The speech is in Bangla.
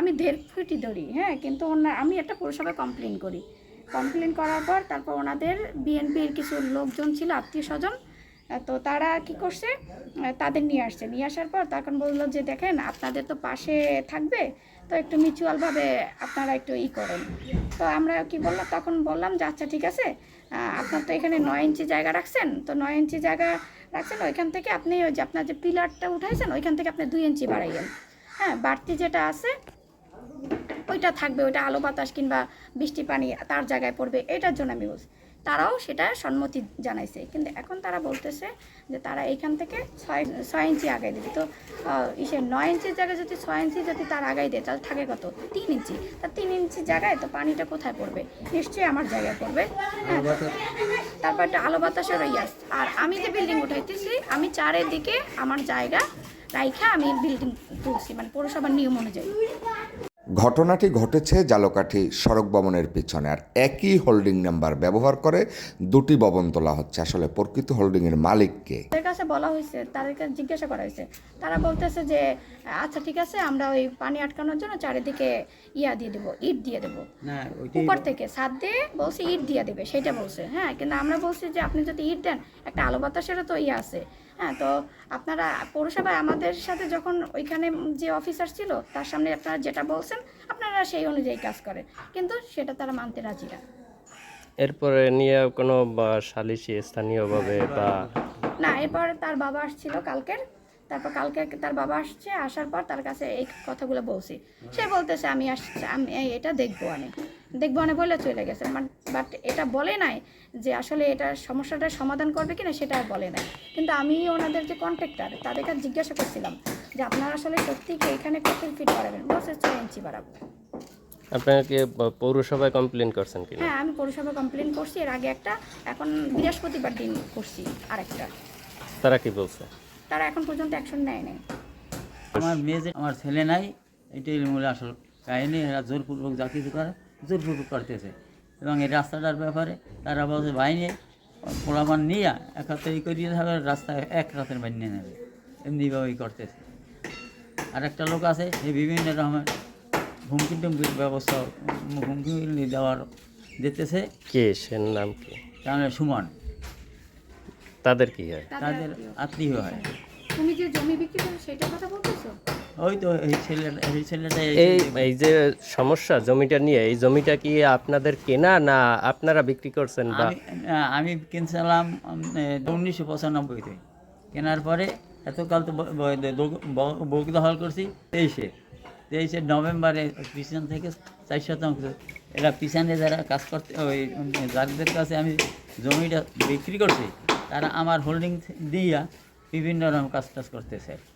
আমি দেড় ফুটই ধরি হ্যাঁ কিন্তু ওনার, আমি একটা পৌরসভায় কমপ্লেন করি। কমপ্লেন করার পর তারপর ওনাদের বিএনপির কিছু লোকজন ছিল, আত্মীয় স্বজন তো তারা কি করছে? তাদের নিয়ে আসছে। নিয়ে আসার পর তখন বলল যে, দেখেন, আপনাদের তো পাশে থাকবে, তো একটু মিউচুয়ালভাবে আপনারা একটু ই করেন। তো আমরা কি বললাম, তখন বললাম যে আচ্ছা ঠিক আছে আপনার তো এখানে নয় ইঞ্চি জায়গা রাখছেন, তো নয় ইঞ্চি জায়গা রাখছেন, ওইখান থেকে আপনি ওই যে আপনার যে পিলারটা উঠাইছেন, ওইখান থেকে আপনি দুই ইঞ্চি বাড়াইয়েন। হ্যাঁ বাড়তি যেটা আছে ওইটা থাকবে ওইটা আলো বাতাস কিংবা বৃষ্টি পানি তার জায়গায় পড়বে এটার জন্য আমি বলছি তারাও সেটা সম্মতি জানাইছে। কিন্তু এখন তারা বলতেছে যে তারা এইখান থেকে ছয় ছয় ইঞ্চি আগাই দেবে। তো ইসে নয় ইঞ্চির জায়গায় যদি ছয় ইঞ্চি যদি তার আগাই দেয় তাহলে থাকে কত? তিন ইঞ্চি। তার তিন ইঞ্চি জায়গায় তো পানিটা কোথায় পড়বে? নিশ্চয়ই আমার জায়গায় পড়বে। হ্যাঁ। তারপর একটা আলো বাতাসের ইয়াস আর আমি যে বিল্ডিং উঠাইতেছি আমি চারিদিকে আমার জায়গা রাইখা আমি বিল্ডিং তুলছি মানে পৌরসভার নিয়ম অনুযায়ী। ঘটনাটি ঘটেছে জালকাঠি সড়ক ভবনের পিছনে আর একই হোল্ডিং নাম্বার ব্যবহার করে দুটি ভবন তোলা হচ্ছে। আসলে প্রকৃত হোল্ডিংয়ের মালিককে তাদের কাছে বলা হয়েছে তাদেরকে জিজ্ঞাসা করা হয়েছে। তারা বলতেছে যে আচ্ছা ঠিক আছে আমরা ওই পানি আটকানোর জন্য চারিদিকে ইয়া দিয়ে দেবো ইট দিয়ে দেবো। উপর থেকে ছাদ দিয়ে বলছে ইট দিয়ে দেবে সেটা বলছে হ্যাঁ? কিন্তু আমরা বলছি যে আপনি যদি ইট দেন একটা আলো বাতাসেরও তো ইয়ে আছে। হ্যাঁ তো আপনারা পৌরসভায় আমাদের সাথে যখন ওইখানে যে অফিসার ছিল তার সামনে আপনারা যেটা বলছেন আপনারা সেই অনুযায়ী কাজ করেন। কিন্তু সেটা তারা মানতে রাজি না। এরপরে নিয়ে কোনো বা সালিসি স্থানীয়ভাবে বা না এরপর তার বাবা আসছিল কালকের। তারপর কালকে তার বাবা আসছে আসার পর তার কাছে এই কথাগুলো বলছি। সে বলতেছে আমি আসছি আমি এটা দেখব আমি দেখব আমি বলে চলে গেছে। বাট এটা বলে নাই যে আসলে এটা সমস্যাটার সমাধান করবে কিনা সেটা বলে নাই। কিন্তু আমি ওনাদের যে কন্ট্রাক্টর তাদের কাছে জিজ্ঞাসা করছিলাম যে আপনারা আসলে সত্যি কি এখানে কত ফিট বাড়াবেন? বলছে ছয় ইঞ্চি বাড়াবো। আপনারা কি পৌরসভায় কমপ্লেন করছেন কিনা? হ্যাঁ আমি পৌরসভায় কমপ্লেন করছি। এর আগে একটা এখন বৃহস্পতিবার দিন করছি আরেকটা। তারা কি বলছে? তারা এখন পর্যন্ত অ্যাকশন নেয় নাই। আমার মেয়ে যে আমার ছেলে নাই এটাই মূল আসল কাহিনী। এরা জোরপূর্বক যা কিছু করে জোরপূর্বক করতেছে। এবং এই রাস্তাটার ব্যাপারে তারা বলছে বাইনে পোড়ামান নিয়ে এক হাতে ই করিয়ে থাকবে রাস্তা এক রাতের বানিয়ে নেবে। এমনিভাবেই করতেছে। আর একটা লোক আছে যে বিভিন্ন রকমের হুমকি টুমকির ব্যবস্থা হুমকি দেওয়ার দিতেছে। কে সে নাম কি? তাহলে সুমন। তাদের কি হয়? তাদের আত্মীয়। হয়। তুমি যে জমি বিক্রি করো সেটার কথা বলতেছো? ওই তো এই ছেলেটা এই ছেলেটা এই এই যে সমস্যা জমিটা নিয়ে এই জমিটা কি আপনাদের কেনা না আপনারা বিক্রি করছেন বা? আমি কিনছিলাম উনিশশো পঁচানব্বইতে। কেনার পরে এতকাল তো ব- ব- দো- ব- বৌকি দখল করছি। তেইশে তেইশে নভেম্বরে পিছন থেকে চার শতাংশ। এরা পিছনে যারা কাজ করতে, ওই, যাদের কাছে আমি জমিটা বিক্রি করছি, তারা আমার হোল্ডিং দিয়া বিভিন্ন রকম কাজ টাজ করতেছে।